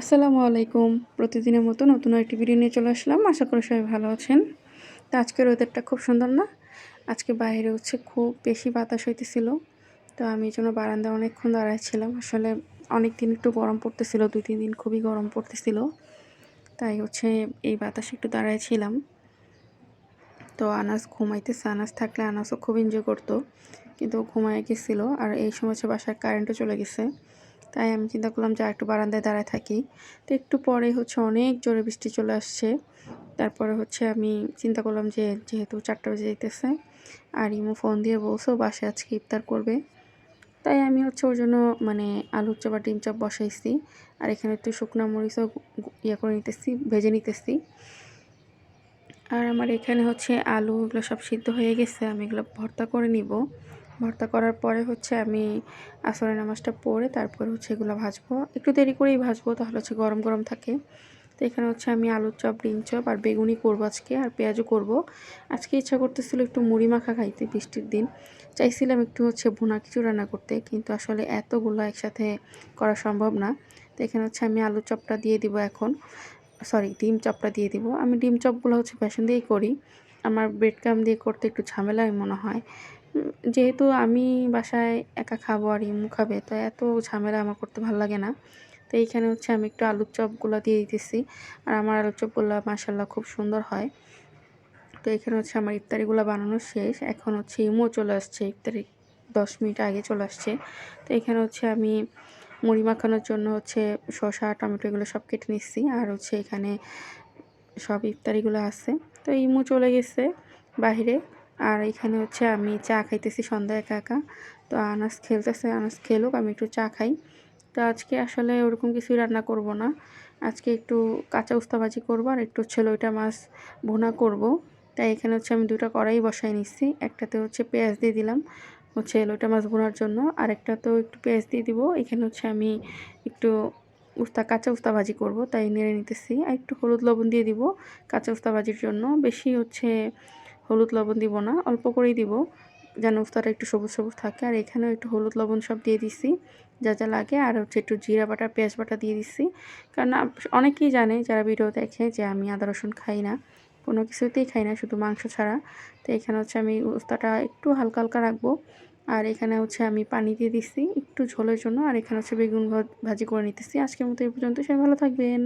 আসসালামু আলাইকুম। প্রতিদিনের মতো নতুন একটি ভিডিও নিয়ে চলে আসলাম। আশা করি সবাই ভালো আছেন। তো আজকের ওয়েদারটা খুব সুন্দর না? আজকে বাইরে হচ্ছে খুব বেশি বাতাস হইতেছিল। তো আমি এই জন্য বারান্দায় অনেকক্ষণ দাঁড়াইছিলাম আসলে অনেক দিন একটু গরম পড়তেছিল দুই তিন দিন খুবই গরম পড়তেছিল। তাই হচ্ছে এই বাতাসে একটু দাঁড়াইছিলাম তো আনাস ঘুমাইতেছে। আনাস থাকলে আনাসও খুব এনজয় করতো। কিন্তু ঘুমায় গেছিল। আর এই সময় হচ্ছে বাসায় কারেন্টও চলে গেছে। তাই আমি চিন্তা করলাম যে একটু বারান্দায় দাঁড়ায় থাকি। তো একটু পরে হচ্ছে অনেক জোরে বৃষ্টি চলে আসছে। তারপরে হচ্ছে আমি চিন্তা করলাম যে যেহেতু চারটা বেজে যেতেছে আর ইমো ফোন দিয়ে বলছো বাসায় আজকে ইফতার করবে। তাই আমি হচ্ছে ওর জন্য মানে আলুর চপ আর ডিম চপ বসাইছি। আর এখানে একটু শুকনো মরিচও ইয়ে করে নিতেছি, ভেজে নিতেছি। আর আমার এখানে হচ্ছে আলু এগুলো সব সিদ্ধ হয়ে গেছে, আমি এগুলো ভর্তা করে নিব। ভর্তা করার পরে হচ্ছে আমি আসরের নামাজটা পড়ে তারপরে হচ্ছে এগুলো ভাজবো। একটু দেরি করেই ভাজবো, তাহলে হচ্ছে গরম গরম থাকে। তো এখানে হচ্ছে আমি আলুর চপ, ডিম চপ আর বেগুনি করব আজকে আর পেঁয়াজও করব। আজকে ইচ্ছা করতেছিল একটু মুড়ি মাখা খাইতে বৃষ্টির দিন। চাইছিলাম একটু হচ্ছে ভুনা কিছু রান্না করতে, কিন্তু আসলে এতগুলো একসাথে করা সম্ভব না। তো এখানে হচ্ছে আমি আলুর চপটা দিয়ে দিব এখন। সরি, ডিম চপটা দিয়ে দিব। আমি ডিম চপগুলো হচ্ছে বেসন দিয়েই করি। আমার ব্রেড ক্রাম দিয়ে করতে একটু ঝামেলাই মনে হয়। যেহেতু আমি বাসায় একা খাব আর ইমু খাবে, তো এত ঝামেলা আমার করতে ভালো লাগে না। তো এইখানে হচ্ছে আমি একটু আলুর চপগুলো দিয়ে দিতেছি। আর আমার আলুর চপগুলো মাসাল্লাহ খুব সুন্দর হয়। তো এখানে হচ্ছে আমার ইফতারিগুলো বানানো শেষ। এখন হচ্ছে ইমো চলে আসছে, ইফতারি দশ মিনিট আগে চলে আসছে। তো এখানে হচ্ছে আমি মুড়ি মাখানোর জন্য হচ্ছে শসা, টমেটো এগুলো সব কেটে নিচ্ছি। আর হচ্ছে এখানে সব ইফতারিগুলো আছে। তো ইমু চলে গেছে বাহিরে। আর এখানে হচ্ছে আমি চা খাইতেছি সন্ধ্যা একা একা। তো আনাস খেলতেছে, আনাস খেলুক, আমি একটু চা খাই। তো আজকে আসলে ওরকম কিছুই রান্না করব না। আজকে একটু কাঁচা উস্তা ভাজি করব আর একটু হচ্ছে লইটা মাছ ভুনা করব। তাই এখানে হচ্ছে আমি দুটো কড়াই বসাই নিচ্ছি একটাতে হচ্ছে পেঁয়াজ দিয়ে দিলাম হচ্ছে লইটা মাছ ভুনার জন্য। আর একটা তো একটু পেঁয়াজ দিয়ে দিব। এখানে হচ্ছে আমি একটু উস্তা কাঁচা উস্তা ভাজি করব, তাই নেড়ে নিতেছি। আর একটু হলুদ লবণ দিয়ে দিব কাঁচা উস্তা ভাজির জন্য। বেশি হচ্ছে হলুদ লবণ দিব না, অল্প করেই দিব যেন উস্তাটা একটু সবুজ সবুজ থাকে। আর এখানেও একটু হলুদ লবণ সব দিয়ে দিছি, যা যা লাগে। আর হচ্ছে একটু জিরা বাটা, পেঁয়াজ বাটা দিয়ে দিছি। কারণ অনেকেই জানে, যারা ভিডিও দেখে যে আমি আদা রসুন খাই না, কোনো কিছুতেই খাই না, শুধু মাংস ছাড়া। তো এখানে হচ্ছে আমি উস্তাটা একটু হালকা হালকা রাখব। আর এখানে হচ্ছে আমি পানি দিয়ে দিচ্ছি একটু ঝোলের জন্য। আর এখানে হচ্ছে বেগুন ভাজি করে নিতেছি। আজকের মতো এই পর্যন্ত সবাই ভালো থাকবেন।